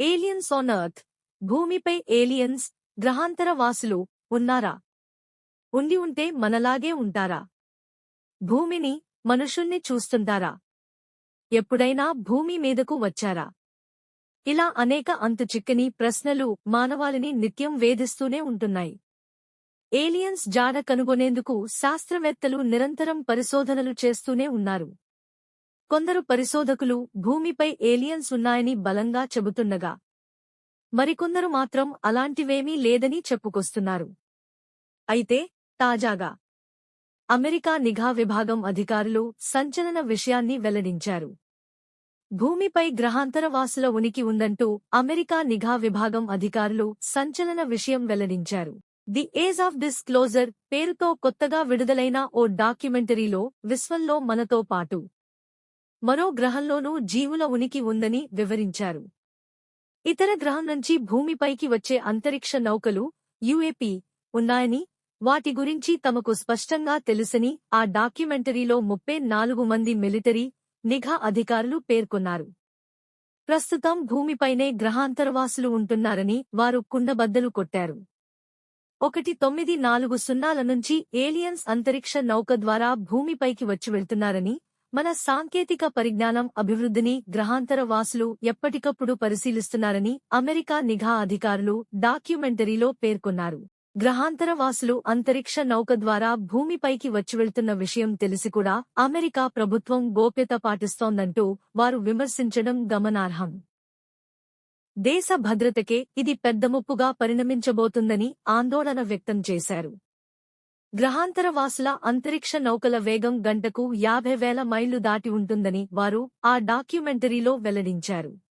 Aliens on earth భూమిపై aliens గ్రహాంతర వాసులు ఉన్నారా? ఉండి ఉంటే మనలాగే ఉంటారా? భూమిని మనుషుల్ని చూస్తుంటారా? ఎప్పుడైనా భూమి మీదకు వచ్చారా? ఇలా అనేక అంతు చిక్కని ప్రశ్నలు మానవాళిని నిత్యం వేధిస్తూనే ఉంటున్నాయి. ఏలియన్స్ జాడ కనుగొనేందుకు శాస్త్రవేత్తలు నిరంతరం పరిశోధనలు చేస్తూనే ఉన్నారు. కొందరు పరిశోధకులు భూమిపై ఏలియన్స్ ఉన్నాయని బలంగా చెబుతుండగా మరికొందరు మాత్రం అలాంటివేమీ లేదని చెప్పుకొస్తున్నారు. అయితే తాజాగా అమెరికా నిఘా విభాగం అధికారులు సంచలన విషయాన్ని వెల్లడించారు. భూమిపై గ్రహాంతరవాసుల ఉనికి ఉందంటూ అమెరికా నిఘా విభాగం అధికారులు సంచలన విషయం వెల్లడించారు. ది ఏజ్ ఆఫ్ డిస్క్లోజర్ పేరుతో కొత్తగా విడుదలైన ఓ డాక్యుమెంటరీలో విశ్వంలో మనతో పాటు మరో గ్రహంలోనూ జీవుల ఉనికి ఉందని వివరించారు. ఇతర గ్రహం నుంచి భూమిపైకి వచ్చే అంతరిక్ష నౌకలు యుఏపీ ఉన్నాయని వాటి గురించి తమకు స్పష్టంగా తెలుసని ఆ డాక్యుమెంటరీలో ముప్పై నాలుగు మంది మిలిటరీ నిఘా అధికారులు పేర్కొన్నారు. ప్రస్తుతం భూమిపైనే గ్రహాంతరవాసులు ఉంటున్నారని వారు కుండబద్దలు కొట్టారు. ఒకటి తొమ్మిది నాలుగు సున్నాల నుంచి ఏలియన్స్ అంతరిక్ష నౌక ద్వారా భూమిపైకి వచ్చి వెళ్తున్నారని మన సాంకేతిక పరిజ్ఞానం అభివృద్ధిని గ్రహాంతర వాసులు ఎప్పటికప్పుడు పరిశీలిస్తున్నారని అమెరికా నిఘా అధికారులు డాక్యుమెంటరీలో పేర్కొన్నారు. గ్రహాంతర వాసులు అంతరిక్ష నౌక ద్వారా భూమిపైకి వచ్చి వెళ్తున్న విషయం తెలిసి కూడా అమెరికా ప్రభుత్వం గోప్యత పాటిస్తోందంటూ వారు విమర్శించడం గమనార్హం. దేశ భద్రతకే ఇది పెద్ద ముప్పుగా పరిణమించబోతుందని ఆందోళన వ్యక్తం చేశారు. గ్రహాంతరవాసుల అంతరిక్ష నౌకల వేగం గంటకు యాభై వేల మైళ్ళు దాటి ఉంటుందని వారు ఆ డాక్యుమెంటరీలో వెల్లడించారు.